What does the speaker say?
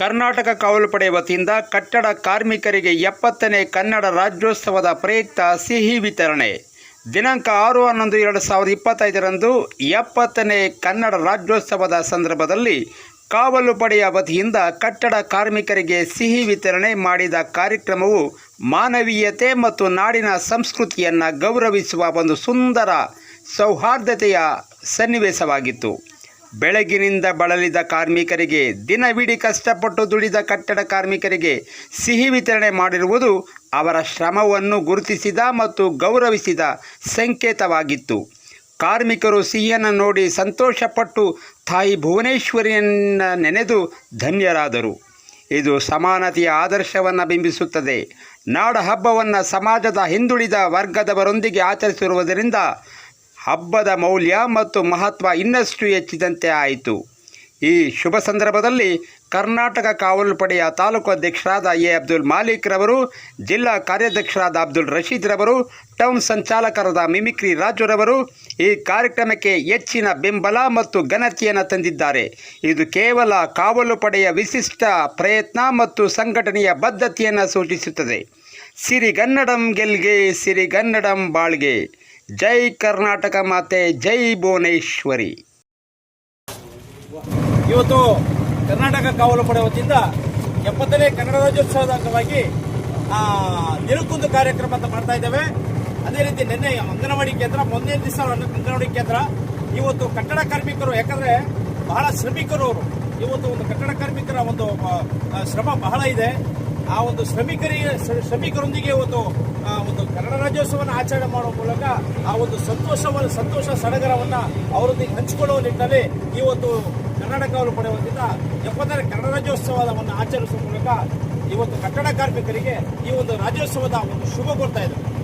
ಕರ್ನಾಟಕ ಕಾವಲು ಪಡೆ ವತಿಯಿಂದ ಕಟ್ಟಡ ಕಾರ್ಮಿಕರಿಗೆ ಎಪ್ಪತ್ತನೇ ಕನ್ನಡ ರಾಜ್ಯೋತ್ಸವದ ಪ್ರಯುಕ್ತ ಸಿಹಿ ವಿತರಣೆ. ದಿನಾಂಕ ಆರು ಹನ್ನೊಂದು ಎರಡು ಸಾವಿರದ ಇಪ್ಪತ್ತೈದರಂದು ಎಪ್ಪತ್ತನೇ ಕನ್ನಡ ರಾಜ್ಯೋತ್ಸವದ ಸಂದರ್ಭದಲ್ಲಿ ಕಾವಲು ಪಡೆಯ ವತಿಯಿಂದ ಕಟ್ಟಡ ಕಾರ್ಮಿಕರಿಗೆ ಸಿಹಿ ವಿತರಣೆ ಮಾಡಿದ ಕಾರ್ಯಕ್ರಮವು ಮಾನವೀಯತೆ ಮತ್ತು ನಾಡಿನ ಸಂಸ್ಕೃತಿಯನ್ನು ಗೌರವಿಸುವ ಒಂದು ಸುಂದರ ಸೌಹಾರ್ದತೆಯ ಸನ್ನಿವೇಶವಾಗಿತ್ತು. ಬೆಳಗಿನಿಂದ ಬಳಲಿದ ಕಾರ್ಮಿಕರಿಗೆ, ದಿನವಿಡೀ ಕಷ್ಟಪಟ್ಟು ದುಡಿದ ಕಟ್ಟಡ ಕಾರ್ಮಿಕರಿಗೆ ಸಿಹಿ ವಿತರಣೆ ಮಾಡಿರುವುದು ಅವರ ಶ್ರಮವನ್ನು ಗುರುತಿಸಿದ ಮತ್ತು ಗೌರವಿಸಿದ ಸಂಕೇತವಾಗಿತ್ತು. ಕಾರ್ಮಿಕರು ಸಿಹಿಯನ್ನು ನೋಡಿ ಸಂತೋಷಪಟ್ಟು ತಾಯಿ ಭುವನೇಶ್ವರಿಯನ್ನ ನೆನೆದು ಧನ್ಯರಾದರು. ಇದು ಸಮಾನತೆಯ ಆದರ್ಶವನ್ನು ಬಿಂಬಿಸುತ್ತದೆ. ನಾಡ ಹಬ್ಬವನ್ನು ಸಮಾಜದ ಹಿಂದುಳಿದ ವರ್ಗದವರೊಂದಿಗೆ ಆಚರಿಸಿರುವುದರಿಂದ ಹಬ್ಬದ ಮೌಲ್ಯ ಮತ್ತು ಮಹತ್ವ ಇನ್ನಷ್ಟು ಹೆಚ್ಚಿದಂತೆ ಆಯಿತು. ಈ ಶುಭ ಸಂದರ್ಭದಲ್ಲಿ ಕರ್ನಾಟಕ ಕಾವಲು ಪಡೆಯ ತಾಲೂಕು ಅಧ್ಯಕ್ಷರಾದ ಎ. ಅಬ್ದುಲ್ ಮಾಲೀಕ್ ರವರು, ಜಿಲ್ಲಾ ಕಾರ್ಯಾಧ್ಯಕ್ಷರಾದ ಅಬ್ದುಲ್ ರಶೀದ್ ರವರು, ಟೌನ್ ಸಂಚಾಲಕರಾದ ಮಿಮಿಕ್ರಿ ರಾಜುರವರು ಈ ಕಾರ್ಯಕ್ರಮಕ್ಕೆ ಹೆಚ್ಚಿನ ಬೆಂಬಲ ಮತ್ತು ಘನತೆಯನ್ನು ತಂದಿದ್ದಾರೆ. ಇದು ಕೇವಲ ಕಾವಲು ಪಡೆಯ ವಿಶಿಷ್ಟ ಪ್ರಯತ್ನ ಮತ್ತು ಸಂಘಟನೆಯ ಬದ್ಧತೆಯನ್ನು ಸೂಚಿಸುತ್ತದೆ. ಸಿರಿಗನ್ನಡಂ ಗೆಲ್ಗೆ, ಸಿರಿಗನ್ನಡಂ ಬಾಳ್ಗೆ. ಜೈ ಕರ್ನಾಟಕ ಮಾತೆ ಜೈ ಭುವನೇಶ್ವರಿ. ಇವತ್ತು ಕರ್ನಾಟಕ ಕಾವಲು ಪಡೆ ವತಿಯಿಂದ ಎಪ್ಪತ್ತನೇ ಕನ್ನಡ ರಾಜ್ಯೋತ್ಸವದ ಅಂಗವಾಗಿ ಆ, ದಿನಕ್ಕೊಂದು ಕಾರ್ಯಕ್ರಮ ಅಂತ ಮಾಡ್ತಾ ಇದ್ದೇವೆ. ಅದೇ ರೀತಿ ನಿನ್ನೆ ಅಂಗನವಾಡಿ ಕೇಂದ್ರ ಮೊನ್ನೆ ದಿವಸ ಅಂಗನವಾಡಿ ಕೇಂದ್ರ. ಇವತ್ತು ಕಟ್ಟಡ ಕಾರ್ಮಿಕರು ಯಾಕಂದ್ರೆ ಬಹಳ ಶ್ರಮಿಕರು ಅವರು. ಇವತ್ತು ಒಂದು ಕಟ್ಟಡ ಕಾರ್ಮಿಕರ ಒಂದು ಶ್ರಮ ಬಹಳ ಇದೆ. ಆ ಒಂದು ಶ್ರಮಿಕರಿಗೆ ಶ್ರ- ಶ್ರಮಿಕರೊಂದಿಗೆ ಇವತ್ತು ಒಂದು ರಾಜ್ಯೋತ್ಸವವನ್ನು ಆಚರಣೆ ಮಾಡುವ ಮೂಲಕ ಆ ಒಂದು ಸಂತೋಷವನ್ನು ಸಂತೋಷ ಸಡಗರವನ್ನು ಅವರೊಂದಿಗೆ ಹಂಚಿಕೊಳ್ಳುವ ನಿಟ್ಟಿನಲ್ಲಿ ಈ ಒಂದು ಕರ್ನಾಟಕವನ್ನು ಪಡೆ ವತಿಯಿಂದ ಎಪ್ಪತ್ತನೇ ಕನ್ನಡ ರಾಜ್ಯೋತ್ಸವವನ್ನು ಆಚರಿಸುವ ಮೂಲಕ ಇವತ್ತು ಕಟ್ಟಡ ಕಾರ್ಮಿಕರಿಗೆ ಈ ಒಂದು ರಾಜ್ಯೋತ್ಸವದ ಒಂದು ಶುಭ ಕೊಡ್ತಾ ಇದ್ದಾರೆ.